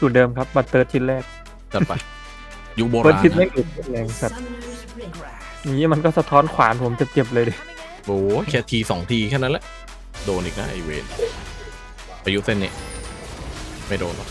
สูตรเดิมครับ บัตเตอร์ชิ้นแรกจัดไป ยุคโบเปิดราณชิ้นแรนะกอึดแรงสัตว์นี้มันก็สะท้อนขวานผมเจ็บๆเลยดิโอ้โหแค่ทีสองทีแค่นั้นแหละ โดนอีกนะไอเวนประยุทธ์เส้นนี้ ไม่โดนหรอก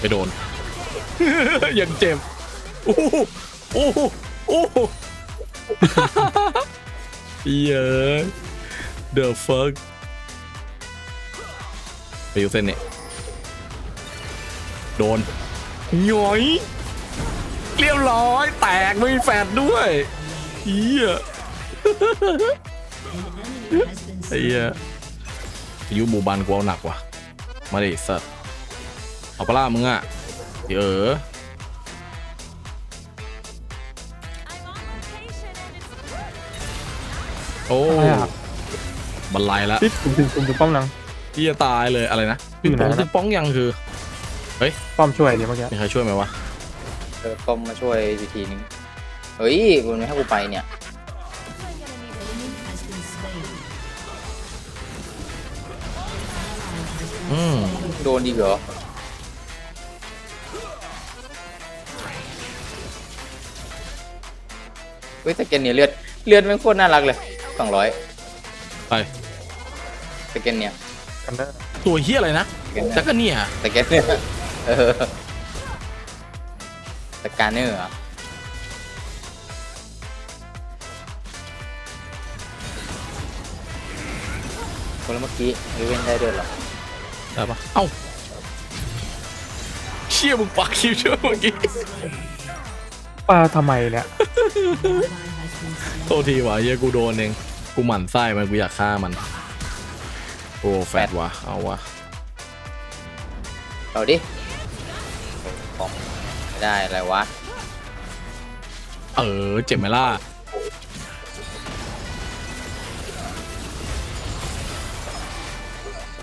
ไม่โดน ยังเจ็บ โอ้โหโอ้โหโอ้โห เย้ย the fuck ประยุทธ์เส้นนี้ โดนหย้อยเรียบร้อย แตกไม่มีแฟดด้วยเฮียไอ้เหี้ยอายุหมู่บ้านกูเอาหนักว่ะ มาดิสัตว์เอาปะล่ามึงอะเออโอ้อะไรอะบันไลแล้วที่ผมถึงผมถึงป้อมหลังที่จะตายเลยอะไรนะอยู่ไหนป้องนะที่ป้องยังคือ ป้อมช่วยเดี๋ยวเมื่อกี้มีใครช่วยไหมวะเออต้มมาช่วยอีกทีนึงเฮ้ยคุณไม่ให้กูไปเนี่ยอืมโดนดีเหรอเฮ้ยสเกนเนี่ยเลือดเลือดมันโคตรน่ารักเลยสองร้อยไปสเกนเนี่ยกันเนอร์ตัวเฮียอะไรนะ สเกนจักรเนี่ยสเกนเนี่ย เออสกาเนอร์เหรอคนละเมื่อกี้รีเวนได้ด้วยเหรอได้ปะเอ้าเชี่ยมึงปักคิวช่วยเมื่อกี้ปลาทำไมเนี่ยโทษทีวะเฮียกูโดนเองกูหมั่นไส้มันกูอยากฆ่ามัน โอ้แฟดวะเอาวะเอาดิ ของไม่ได้อะไรวะ เออ เจ็บไหมล่ะ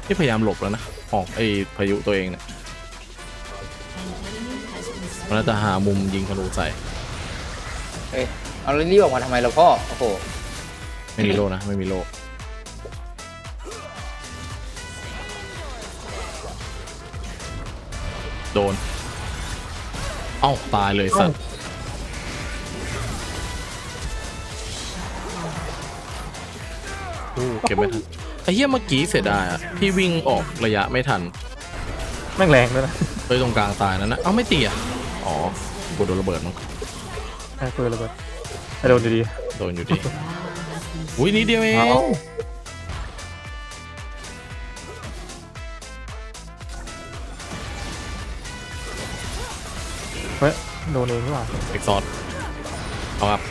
ที่พยายามหลบแล้วนะ ออกไอ้พายุตัวเองเนี่ย มันน่าจะหามุมยิงธนูใส่เฮ้ยเอาแล้วรีบออกมาทำไมเราพ่อ โอ้โห ไม่มีโลนะ ไม่มีโลโดนเอ้าตายเลยสัตว์โอ้เก็บไม่ทันไอ้เหี้ยเมื่อกี้เสียดายอะพี่วิ่งออกระยะไม่ทันแม่งแรงด้วยนะไปตรงกลางตายนั่นนะเอ้าไม่ตีอะอ๋อกูโดนระเบิดมั้งไอ้เปิดระเบิดไอ้โดนดีโดนอยู่ดีอุ้ยนิดเดียวเอง เอาเฮ้ยโดนเองหรือเปล่าเอ็กซอร์เอาครับ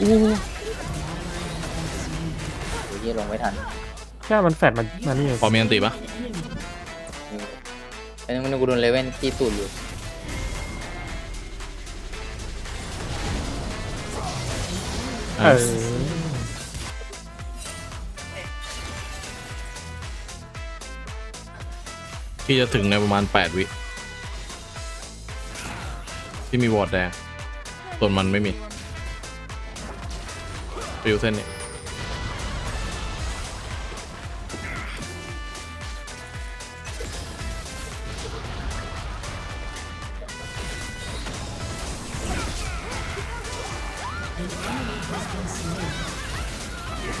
อู้โอ้ยลงไม่ทันแค่มันแฟดมันมานี่เองพอมีอันติปะไอ้นี่มันกูโดนเลเว่นที่ตูดอยู่เออ พี่จะถึงในประมาณ 8 วิ ที่มีวอร์ดแดง ส่วนมันไม่มีไปอยู่เส้นนี้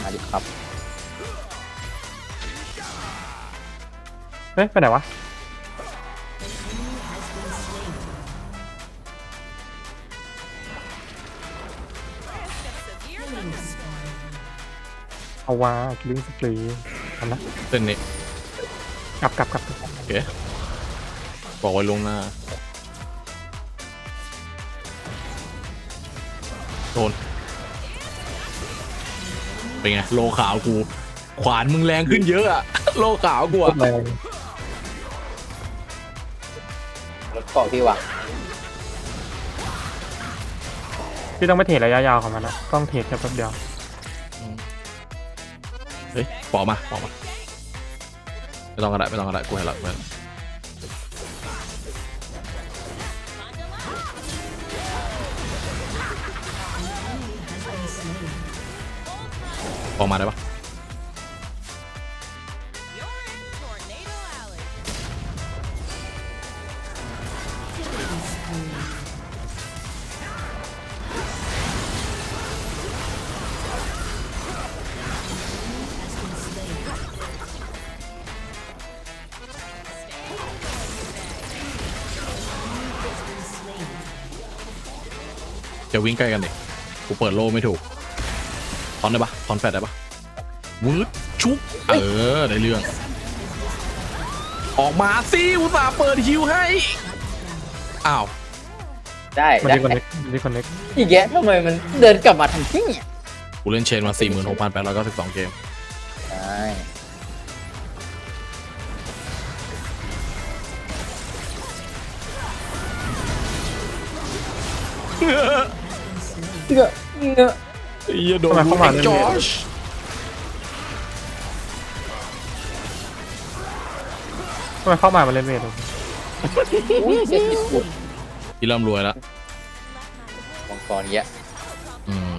มาดิครับ เฮ้ย ไปไหนวะ เอาวาลิงสปรีทำนะเส้นนี้กลับกลับกลับโอเคบอกไว้ลวงหน้า โดน เป็นไง โลขาวกู ขวานมึงแรงขึ้นเยอะอะ โลขาวกูโคอะตรแรง รถเกาะพี่ว่ะพี่ต้องไม่เทรดระยะยาวของมันนะต้องเทรดแค่แป๊บเดียวเฮ้ยปอกมาปอกมาไม่ต้องกระดาษไม่ต้องกระดาษกูให้ละกูให้ละปอกมาได้ปะ จะวิ่งใกล้กันดิกูเปิดโลไม่ถูกทอนได้ปะทอนแฟดได้ปะวืดชุบเออได้เรื่อง ออกมาสิอุตส่าห์เปิดฮิวให้อ้าวได้มันได้ดีคอนเน็กมันดีคอนเน็กอีกแกทำไมมันเดินกลับมาทำที่เนี่ยกูเล่นเชนมา 46,892 เกม เงอะอย่าโดนลูกจอชทำไมเข้ามามาเล่นเวทเลยอุ้ยเจ็ดสิบปุดพี่ร่ำรวยแล้วมังกรเยอะอืม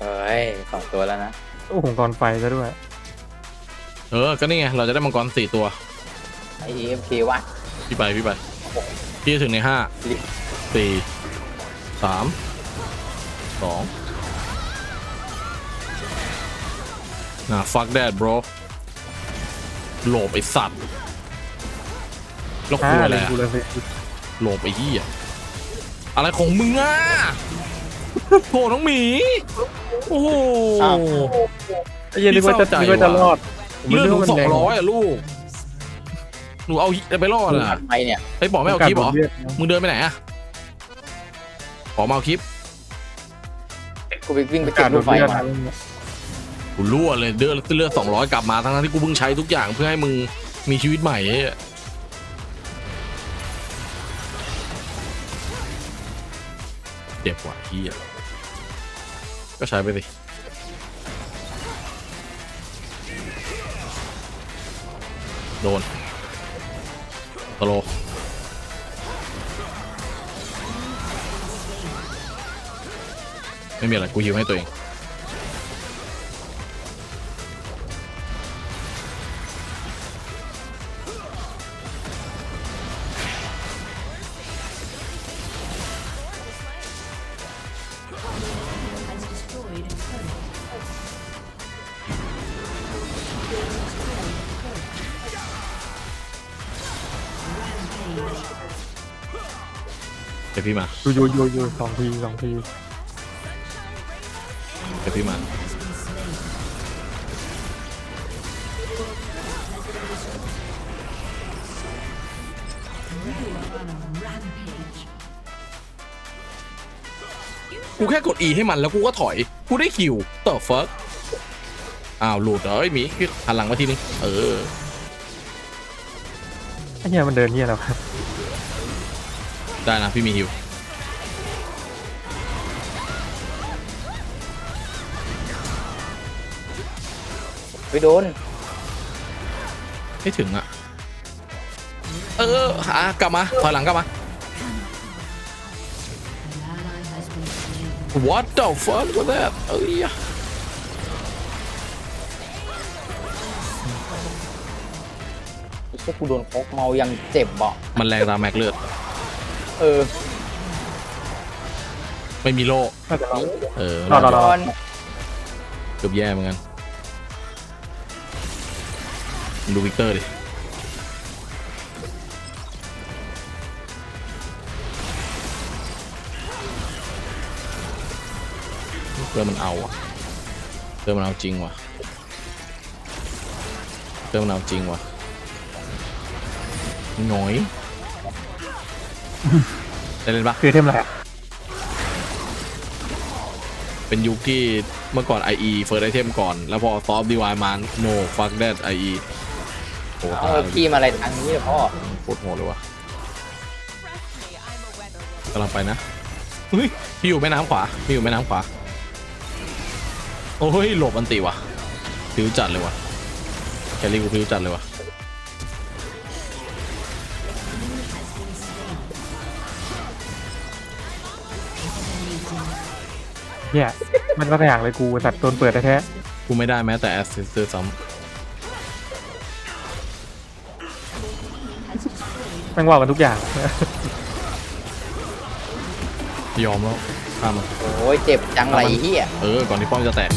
เฮ้ยสองตัวแล้วนะโอ้โหกรไฟซะด้วยเออ ก็นี่ไง เราจะได้มังกรสี่ตัว ไอเอ็มเคว่ะพี่ไป พี่ไป พี่จะถึงในห้าลิสี่สาม สองน่ะ fuck that bro โหลบไอสัตว์แล้วอ่าคุยอะไรเล่นอะกูเลยสิโหลบไอ้เหี้ยอะไรของมึงอะโถน้องหมี โอ้โหไอ้เหี้ย็นนึกว่าจะพี่เศร้าใจนึกว่าจะว่ะรอดผมไม่เลือดรู้หนูว่ามันสอแรงงร้อยอะลูก หนูเอาไปรอดอะไปเนี่ยไอ้ยบอกไม่เอาคลิปเหรอลืดนะมึงเดินไปไหนอะขอมาเอาคลิป กูไปวิ่งไปเก็บลูกไฟมากูรั่วเลยเดือนเลือดสองร้อยกลับมาทั้งๆที่กูเพิ่งใช้ทุกอย่างเพื่อให้มึงมีชีวิตใหม่เจ็บกว่าที่อะก็ใช้ไปสิโดนตโล ไม่มีอะไรกูฮิวให้ตัวเองเดี๋ยวพี่มา อยู่อยู่อยู่อยู่สองทีสองที พี่มากูแค่กด E ให้มันแล้วกูก็ถอย กูได้คิวต่อฟักอ้าวหลุดเหรอไอ้หมีพี่หันหลังมาทีนึง เออไอ้เหี้ยมันเดินเหี้ยแล้วครับ ได้นะพี่มีฮิว ไปโดน ไม่ถึงอะ เออหากลับมา ถอยหลังกลับมา What the fuck was that เอ้ยไอ้เชี่ยกูโดนโคกเมายังเจ็บเบาะมันแรงตามแม็กเลือด เออไม่มีโล่ น่าจะรอด เออรอรอรอก่อนเกือบแย่เหมือนกัน ดูวิกเตอร์ดิเพื่อมันเอาอะเพื่อมันเอาจริงว่ะเพื่อมันเอาจริงว่ะหน่อยได้เล่นปะคือเทมอะไรอะเป็นยุคที่เมื่อก่อน IE เฟิร์สไอเทมก่อน แล้วพอซอฟต์ดีวายมา no fuck that IE โอ้เอตาย อเลยพี่มาอะไรทางนี้เหรอพ่อโคตรโหดเลยว่ะกำลังไปนะเฮ้ยพี่อยู่แม่น้ำขวาพี่อยู่แม่น้ำขวา โอ้ยหลบอันติว่ะพิวจัดเลยว่ะแคลรี่กูพิวจัดเลยว่ะเหี้ยมันก็อย่างเลยกูสัตว์โดนเปิดแท้กูไม่ได้แม้แต่แอสซิสต์ซ้ๆ แม่งว่ากันทุกอย่างำยอมแล้วข้ามมันโอ้ยเจ็บจังไรเฮีย เออ ก่อนที่ป้อมจะแตก